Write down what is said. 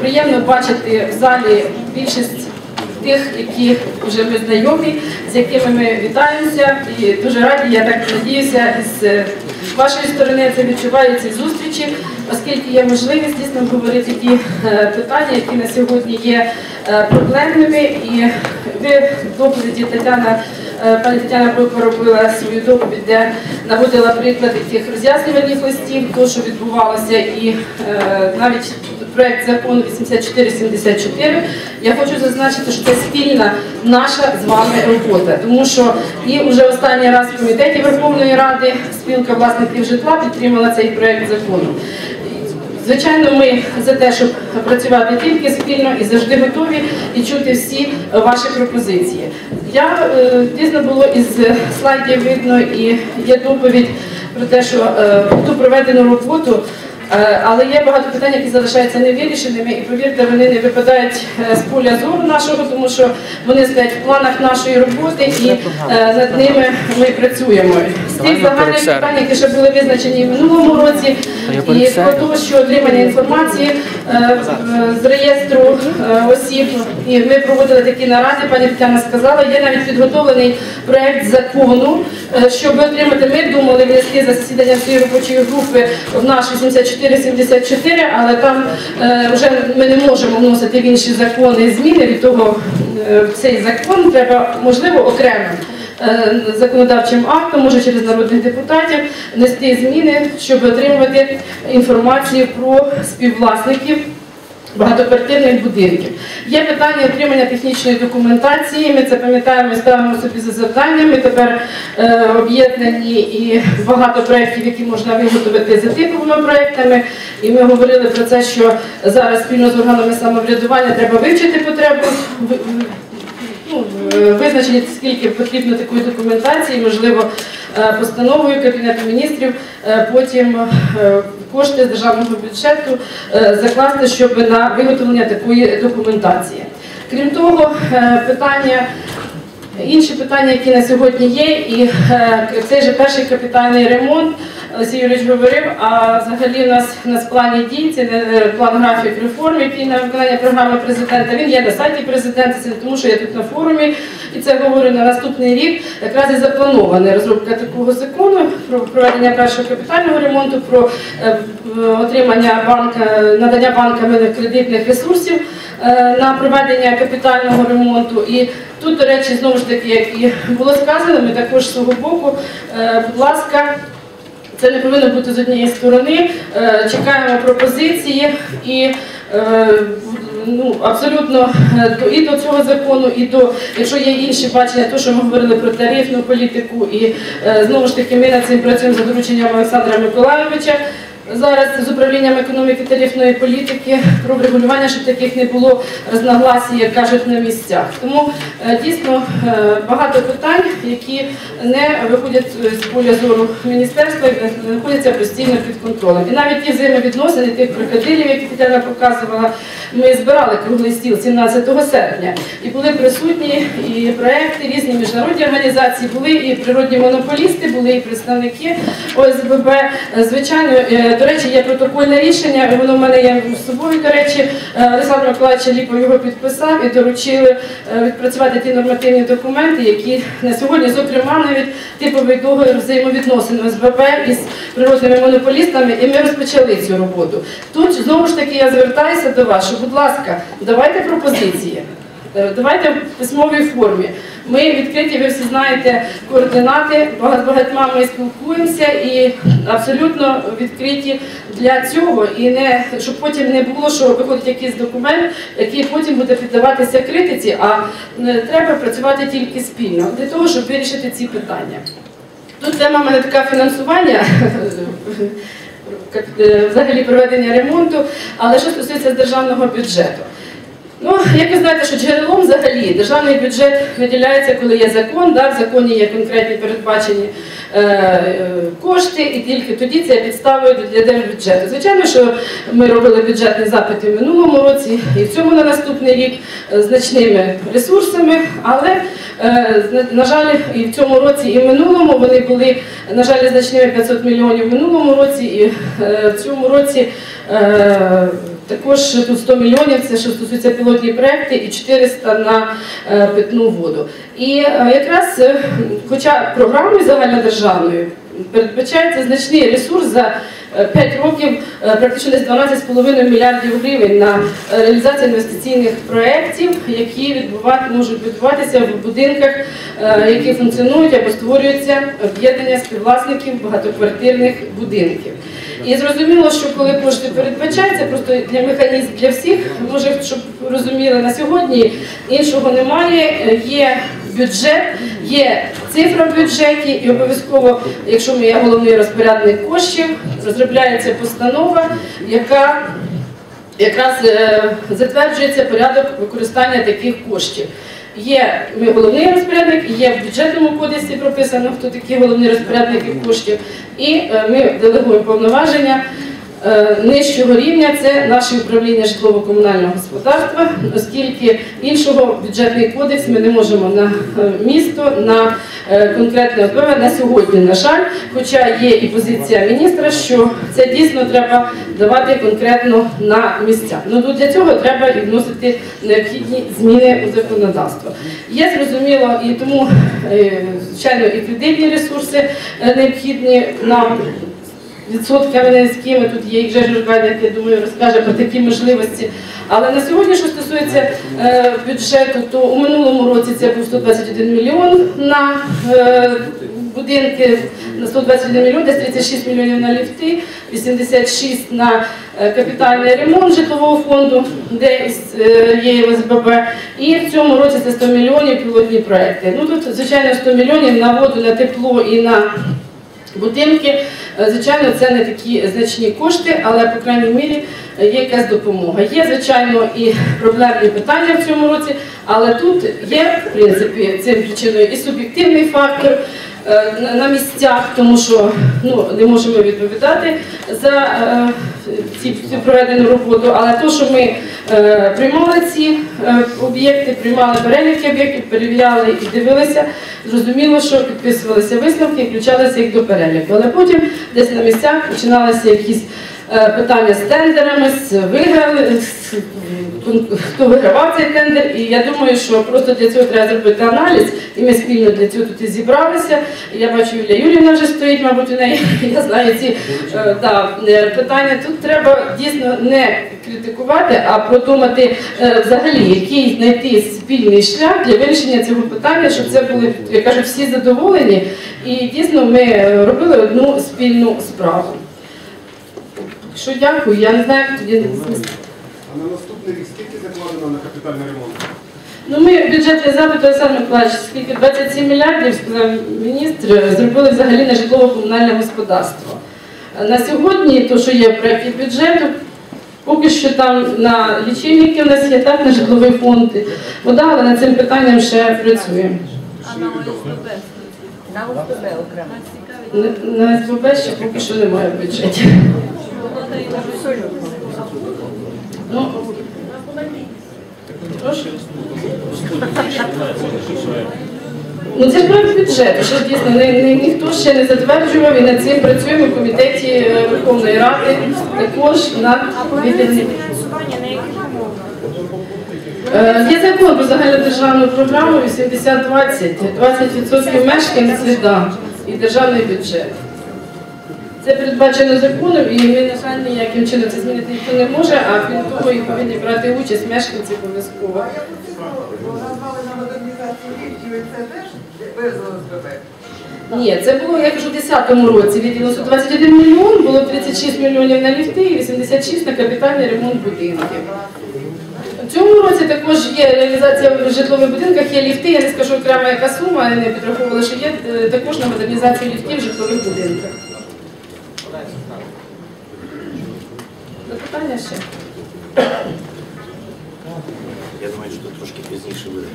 приємно бачити в залі більшість тих, які вже ми знайомі, з якими ми вітаємося. І дуже раді, я так надіюся, з е, вашої сторони це відчуваю ці зустрічі, оскільки є можливість дійсно говорити ті е, питання, які на сьогодні є е, проблемними. І ви доповіді Тетяна. Пані Тетяна Бойко робила свою доповідь, де наводила приклади тих роз'яснювальних листів, того, що відбувалося, і е, навіть проект закону 8474. Я хочу зазначити, що це спільна наша з вами робота, тому що і вже останній раз в комітеті Верховної Ради спілка власників житла підтримала цей проект закону. Звичайно, ми за те, щоб працювати тільки спільно і завжди готові і чути всі ваші пропозиції. Я е, дійсно було із слайдів видно і є доповідь про те, що е, ту проведену роботу. Е, Але є багато питань, які залишаються невирішеними, і повірте, вони не випадають е, з поля зору нашого, тому що вони стоять в планах нашої роботи, і е, над ними ми працюємо. З тих загальних питань, які ще були визначені в минулому році, і про те, що отримання інформації з реєстру осіб, і ми проводили такі наради. Пані Тетяна сказала, є навіть підготовлений проект закону, щоб отримати. Ми думали внести засідання цієї робочої групи в наш 8474, але там е, вже ми не можемо вносити в інші закони зміни. Від того е, цей закон треба можливо окремим е, законодавчим актом, може через народних депутатів, внести зміни, щоб отримувати інформацію про співвласників. Багатоквартирних будинків. Є питання отримання технічної документації. Ми це пам'ятаємо ставимо собі за завдання. Ми тепер е, об'єднані і багато проєктів, які можна виготовити за типовими проєктами. І ми говорили про це, що зараз спільно з органами самоврядування треба вивчити потребу ну, е, визначити, скільки потрібно такої документації, можливо, е, постановою Кабінету міністрів, е, потім кошти з державного бюджету закласти, щоб на виготовлення такої документації. Крім того, питання. Інші питання, які на сьогодні є, і цей же перший капітальний ремонт, Олексій Юрійович говорив, а взагалі у нас, у нас плані дій, це е, план графік реформ, який на виконання програми президента. Він є на сайті президента, це тому, що я тут на форумі, і це говорю на наступний рік. Якраз і запланована розробка такого закону про проведення першого капітального ремонту, про е, отримання банка, надання банками кредитних ресурсів е, на проведення капітального ремонту. І тут, до речі, знову ж таки, як і було сказано, ми також з свого боку, будь ласка. Це не повинно бути з однієї сторони. Е, Чекаємо пропозиції і е, ну, абсолютно е, і до цього закону, і до, якщо є інші бачення, то що ми говорили про тарифну політику, і знову ж таки ми над цим працюємо за дорученням Олександра Миколайовича. Зараз з управлінням економіки тарифної політики про врегулювання, щоб таких не було розногласій, як кажуть на місцях. Тому е, дійсно е, багато питань, які не виходять е, з поля зору міністерства знаходяться постійно під контролем. І навіть ті взаємовідносини тих крокодилів, які Тетяна показувала, ми збирали круглий стіл 17 серпня. І були присутні і проекти, різні міжнародні організації, були і природні монополісти, були і представники ОСББ. Звичайно, до речі, є протокольне рішення, воно в мене є з собою. До речі, Е, Олександр Миколаївич Ліпов його підписав і доручили е, відпрацювати ті нормативні документи, які на сьогодні, зокрема, навіть типовий договір взаємовідносин ОСББ із природними монополістами, і ми розпочали цю роботу. Тут знову ж таки я звертаюся до вас, що, будь ласка, давайте пропозиції. Е, Давайте в письмовій формі. Ми відкриті, ви всі знаєте координати, багато багатьма ми спілкуємося і абсолютно відкриті для цього. І не щоб потім не було, що виходить якийсь документ, який потім буде піддаватися критиці, а треба працювати тільки спільно для того, щоб вирішити ці питання. Тут тема в мене така фінансування. е, Взагалі проведення ремонту, але що стосується державного бюджету. Ну, як ви знаєте, що джерелом взагалі державний бюджет виділяється, коли є закон, да, в законі є конкретні передбачені е, е, кошти, і тільки тоді це є підставою для держбюджету. Звичайно, що ми робили бюджетні запити в минулому році і в цьому на наступний рік е, значними ресурсами, але е, на жаль, і в цьому році, і в минулому вони були, на жаль, значними 500 мільйонів в минулому році, і е, в цьому році. е, Також тут 100 мільйонів, це що стосується пілотні проекти, і 400 на е, питну воду. І е, якраз, е, хоча програмою загальнодержавною передбачається значний ресурс за 5 років, е, практично десь 12,5 мільярдів гривень на е, реалізацію інвестиційних проєктів, які відбувати, можуть відбуватися в будинках, е, які функціонують або створюються об'єднання співвласників багатоквартирних будинків. І зрозуміло, що коли кошти передбачаються, просто для механізм для всіх, може, щоб розуміли, на сьогодні іншого немає. Е, Є бюджет, є цифра в бюджеті, і обов'язково, якщо ми є головний розпорядник коштів, розробляється постанова, яка якраз е, затверджується порядок використання таких коштів. Є ми головний розпорядник, є в бюджетному кодексі прописано, хто такі головні розпорядники коштів, і е, ми делегуємо повноваження нижчого рівня це наше управління житлово-комунального господарства, оскільки іншого бюджетний кодекс ми не можемо на е, місто, на е, конкретне ОПВ на сьогодні, на жаль. Хоча є і позиція міністра, що це дійсно треба давати конкретно на місця. Ну для цього треба і вносити необхідні зміни у законодавство. Є зрозуміло і тому, е, звичайно, і кредитні ресурси е, необхідні нам відсотками низькими. Тут є і Гжеж Журкан, я думаю, розкаже про такі можливості. Але на сьогодні, що стосується е, бюджету, то у минулому році це був 121 мільйон на е, будинки, на 121 мільйон, десь 36 мільйонів на ліфти, 86 на е, капітальний ремонт житлового фонду, де е, є ОСББ. І в цьому році це 100 мільйонів пілотні проекти. Ну тут, звичайно, 100 мільйонів на воду, на тепло і на будинки. Е, Звичайно, це не такі значні кошти, але по крайній мірі е, є якась допомога. Є, звичайно, і проблемні питання в цьому році, але тут є, в принципі, цим причиною і суб'єктивний фактор на- на місцях, тому що ну, не можемо відповідати за е, цю проведену роботу. Але то, що ми е, приймали ці е, об'єкти, приймали переліки об'єктів, перевіряли і дивилися, зрозуміло, що підписувалися висновки включалися їх до переліку. Але потім десь на місцях починалися якісь е, питання з тендерами, з виграли, хто вигравав цей тендер. І я думаю, що просто для цього треба зробити аналіз, і ми спільно для цього тут і зібралися. Я бачу, Юлія Юрівна вже стоїть, мабуть, у неї. Я знаю ці е, да, е, питання. Тут треба дійсно не критикувати, а продумати е, взагалі, який знайти спільний шлях для вирішення цього питання, щоб це були, я кажу, всі задоволені. І дійсно ми е, робили одну спільну справу. Що дякую, я не знаю, як тоді А на наступний рік скільки закладено на капітальний ремонт? Ну, ми бюджетний запит, Олександр Миколаївич, скільки 27 мільярдів, сказав міністр, зробили взагалі на житлово-комунальне господарство. На сьогодні, то, що є в проєкті бюджету, поки що там на лічильники у нас є, так, на житловий фонд. Вода, але над цим питанням ще працюємо. А на ОСББ? На ОСББ окремо. На- СББ ще поки що немає в бюджеті. Абсолютно. Ну, прошу. Ну це ж проект бюджету, що дійсно ні, ні- ніхто ще не затверджував і над цим працюємо в комітеті е, Верховної Ради, також над відділом. фінансування на яких умовах? Е, Є закон про загальнодержавну програму 80-20, 20% мешканців да, і державний бюджет. Це передбачено законом, і ми, на жаль, ніяким чином це змінити ніхто не може, а крім того, і повинні брати участь мешканці обов'язково. Бо назвали на модернізацію ліфтів, це теж ОСББ. Ні, це було, я кажу, у 10-му році відділено 121 мільйон, було 36 мільйонів на ліфти і 86 на капітальний ремонт будинків. Цьому році також є реалізація в житлових будинках, є ліфти, я не скажу окремо яка сума, не підраховувала, що є е, також на модернізацію ліфтів в житлових будинках. Запитання ще? Я думаю, що трошки пізніше буде.